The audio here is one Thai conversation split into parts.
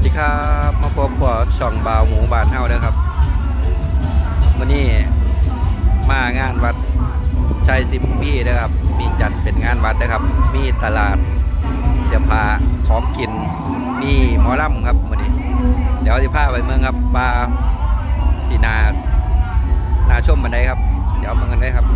วัสดีครับ มาพบกับช่องบาวหมูบานเฮาเด้อครับวันนี้มางานวัดชัยสิมพี่นะครับ มีจัดเป็นงานวัดนะครับ มีตลาดเสียผ้าของกิน มีหมอลำครับวันนี้ เดี๋ยวจะพาไปเมืองครับปลาสีนานาชมบันไดครับ เดี๋ยวมากันได้ครับ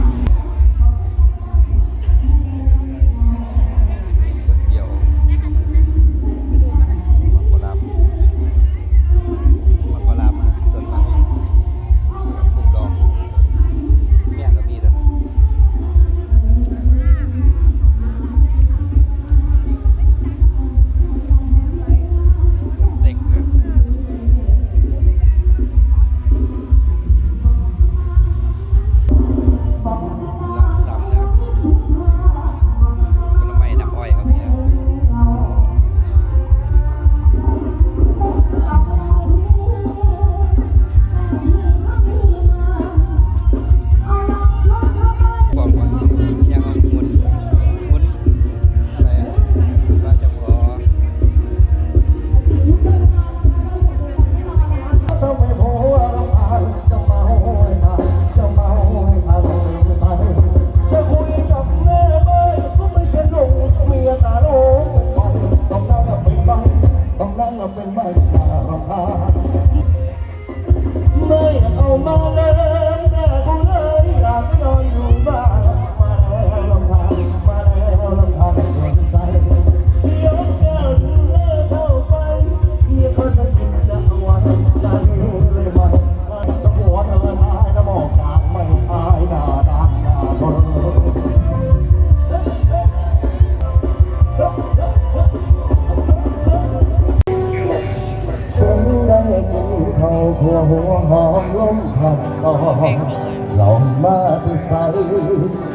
ลองมาที่ใส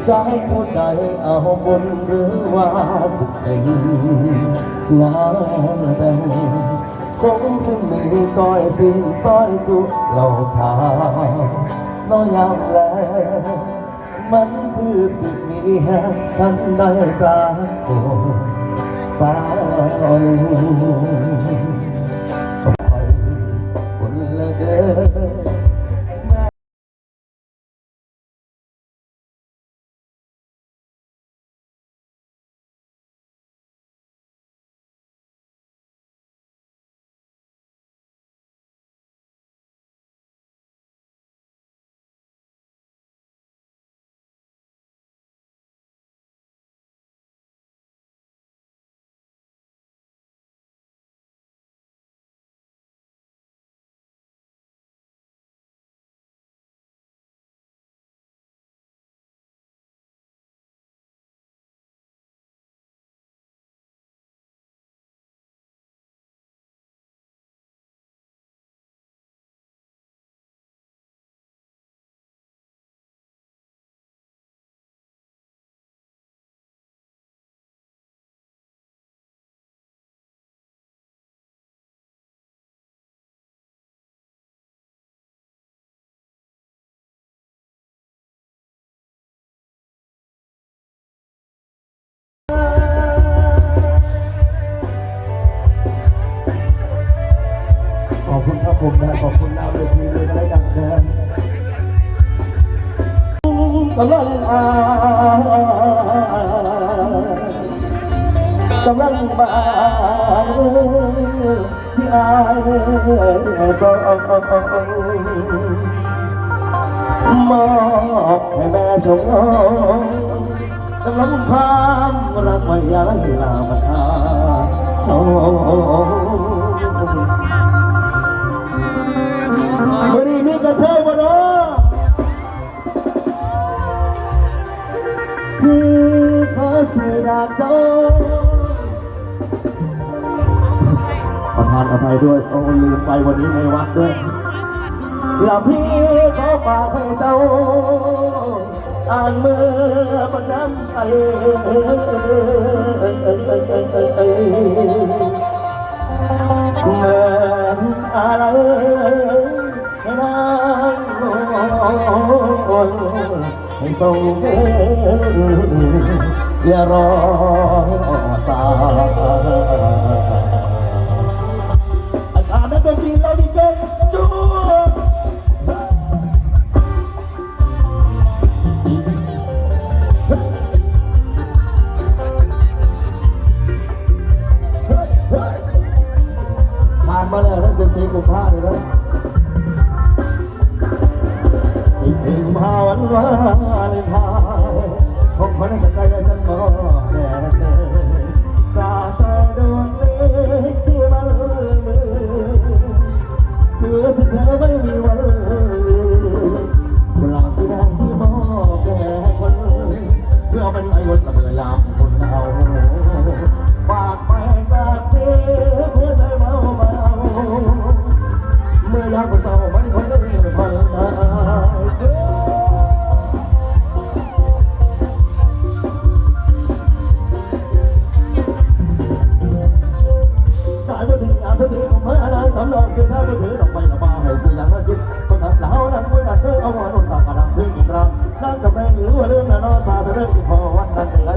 ใจผู้ใดเอาบุญหรือว่าสุดเองงานแต่งสมซึ่งมีก้อยสิ้นซอยจุเหล่าขาวน้อยามแลมันคือสิ่งมีแห่งทันได้จากตัวสาวหนึ่ง อบคุณครับผมนะขอบคุณดาวเวทีเลยนะได้ดังแทนกำลังอากำลังบานที่อายสองมอบให้แม่ชมกำลังพามรักไว้ยาลาบัตาชมมื่ อนี้มีกระเทยบ่เนาะพี่ขอสื่อดากเจ้าประทานอภัยด้วยโอ้ลืมไปวันนี้ในวัดด้วยแล้วพี่ขอฝากให้เจ้าอ่านเมื่อบรรยำไปเหมือนอะไร ให้ทรงฟื้นอย่ารอสาอาจารย์นักดนตรีเราดีเกินจูผ่สิบสี่าเลยนะ เป็นไอ้รถระเบิดลามคนเอาปากแปลงกาเสียเพื่อใจเมาเมาเมื่อยากเป็นสาวมันคนเดียวพังตายเสียำนอเคือถ้าไม่ถือดอกไม้ละบาให้เสียงละคิดคนทำเหล่านั้นไม่กันเธอเอาหัว ว่าเรื่องนั้นสาแต่เรื่อดีพอวันนั้นไร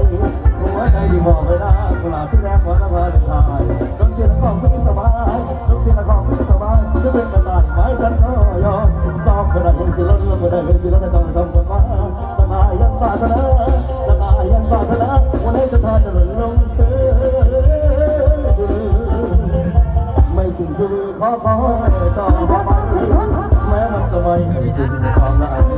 หัวใจดีพอไม่ได้กลาบสีแดงวันละพันทายน้องเสียงของพี่สบายน้องเสียงของพี่สบายจะเป็นกระต่ายไม้สันก็ยอมซอมกระดาษสิลล์กระดาษสิลล์ไม่ต้องซ้อมบนมาตาตายังปาถนาตาตายังปาถนะวันนี้จะพาจะหล่นลงเตือไม่สิ้นชื่อขอขอต่อไปแม้มันจะไม่สิ้นความละอาย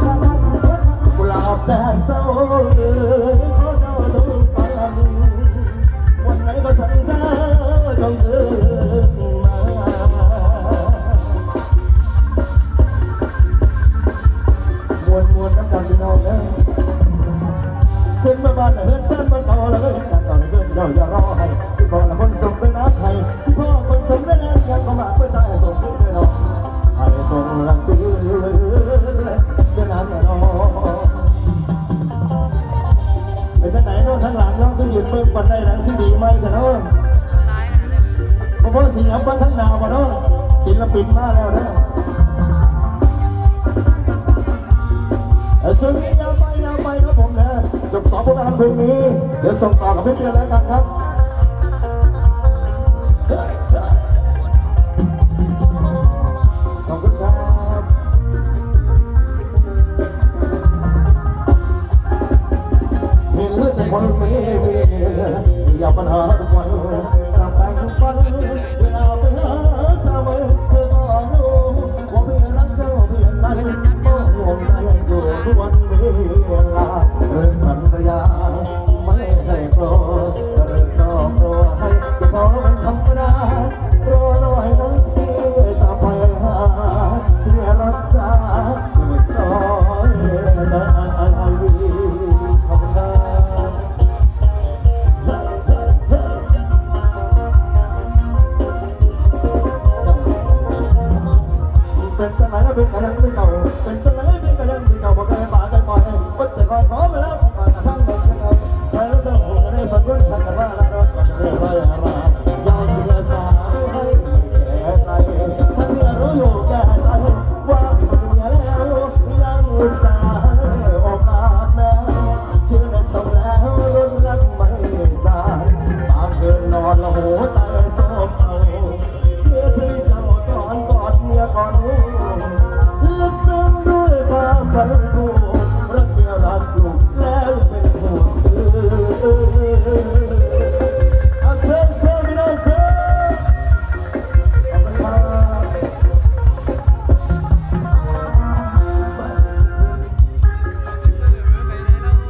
จะปิดหน้าแล้วนะช่วงนี้ยาไปยาไปนะผมนะจบสองผลงานเพลงนี้ เดี๋ยวส่งต่อกับพี่เพียร์แล้วกันครับ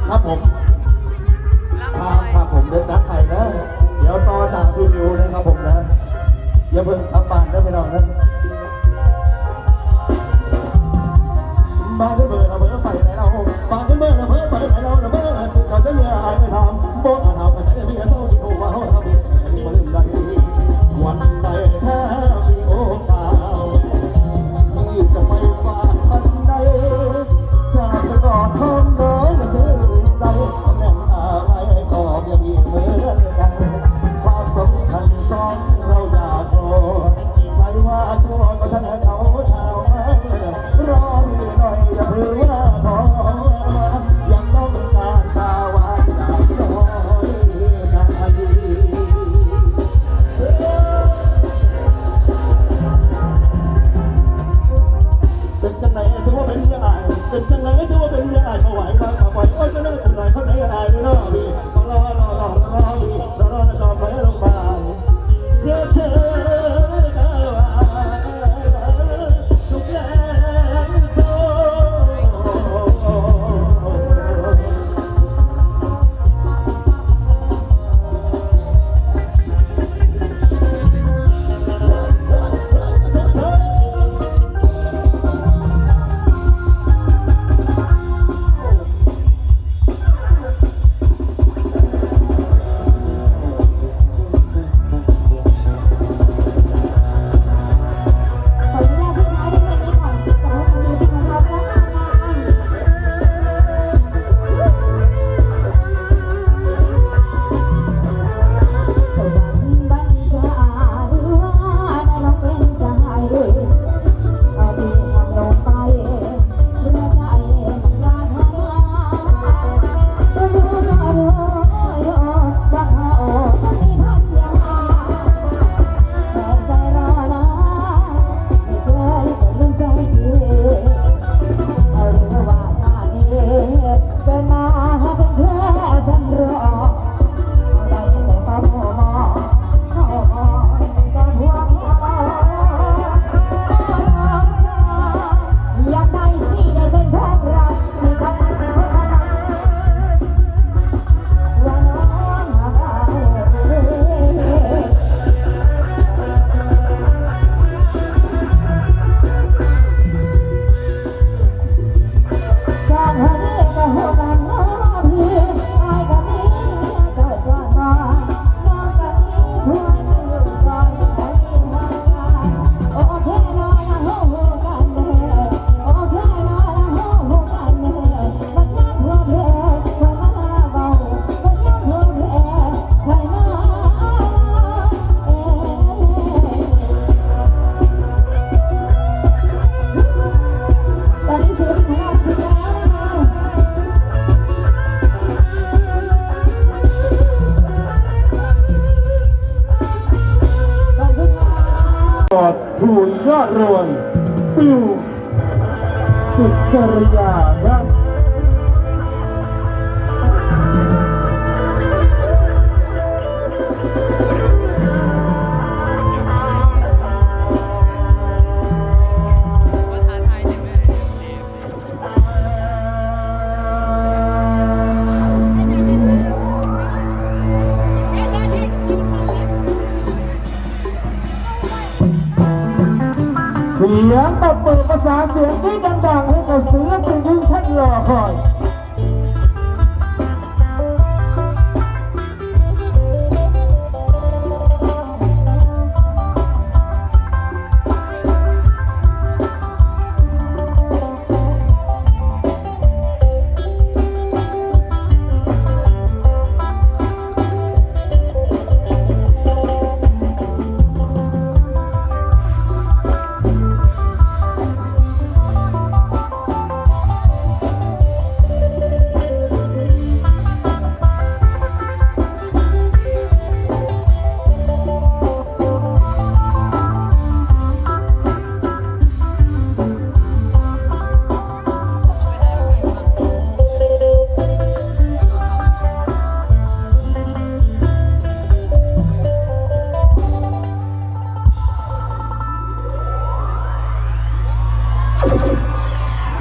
ครับผมครับครับผมเดี๋ยวจัดไข่นะเดี๋ยวต่อจากพี่มิวนะครับผมนะอย่าเพิ่งทำบานนะพี่น้องนะมาด้วยเบอร์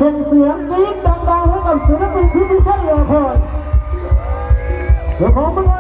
ส่งเสียงกรี๊ดดังๆให้กับศิลปินที่ทุกท่านลยคอยเดี๋ยวของมึ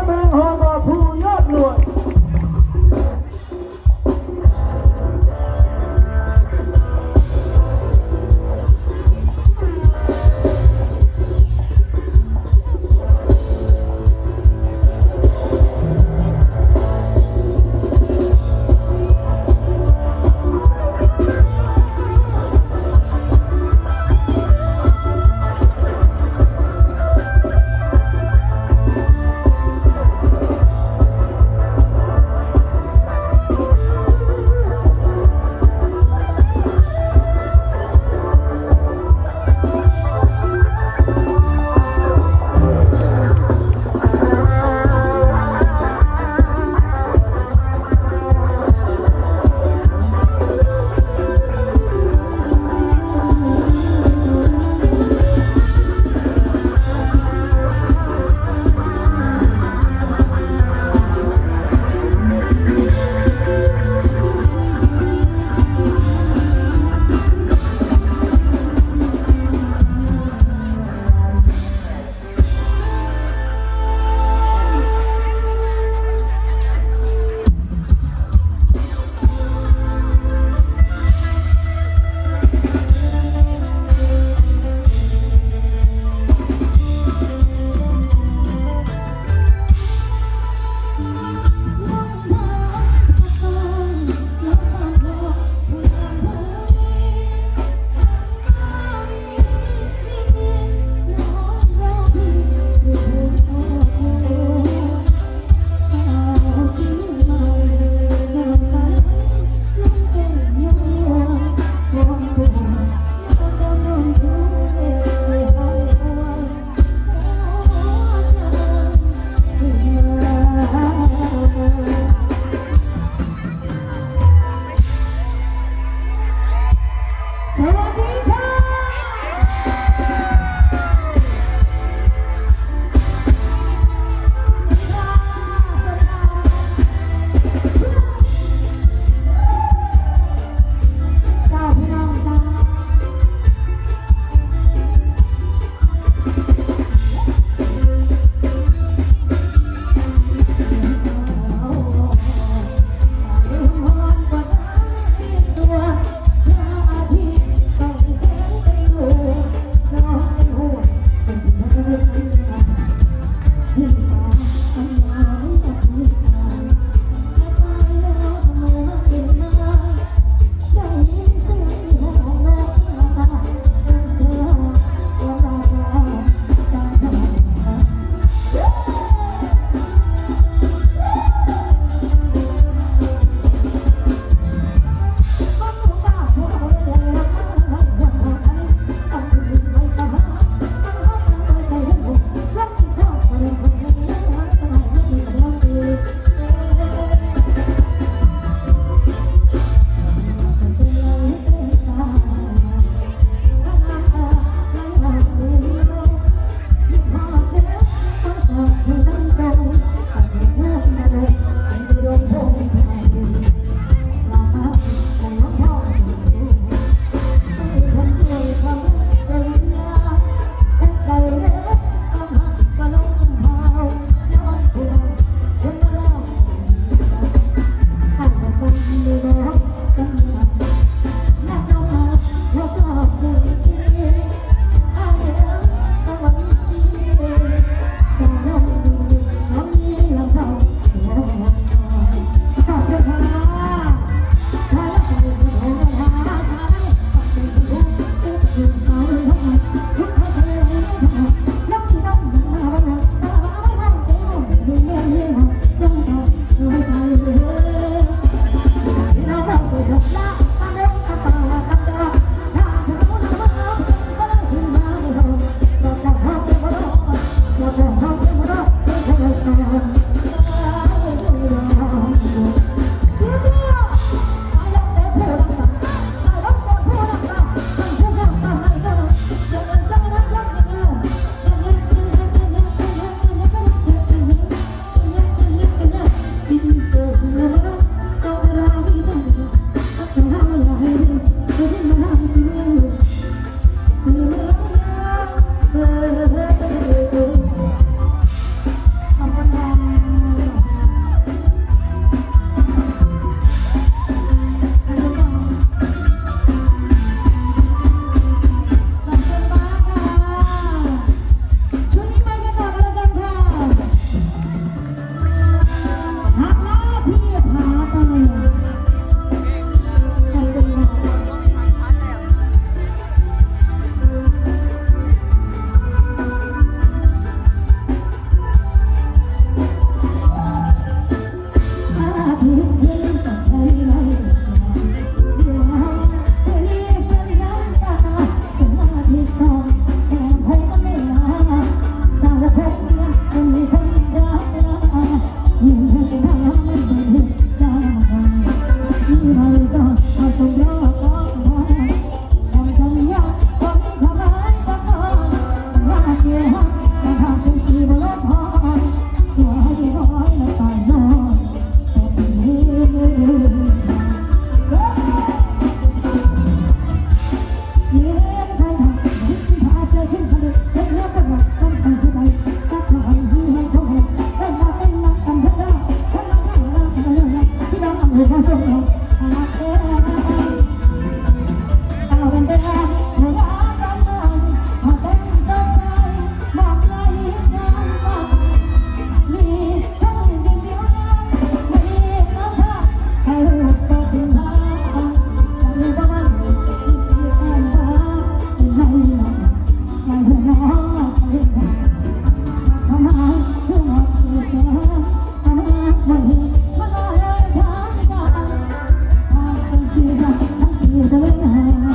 มันลอยเลยทางใจทางเป็น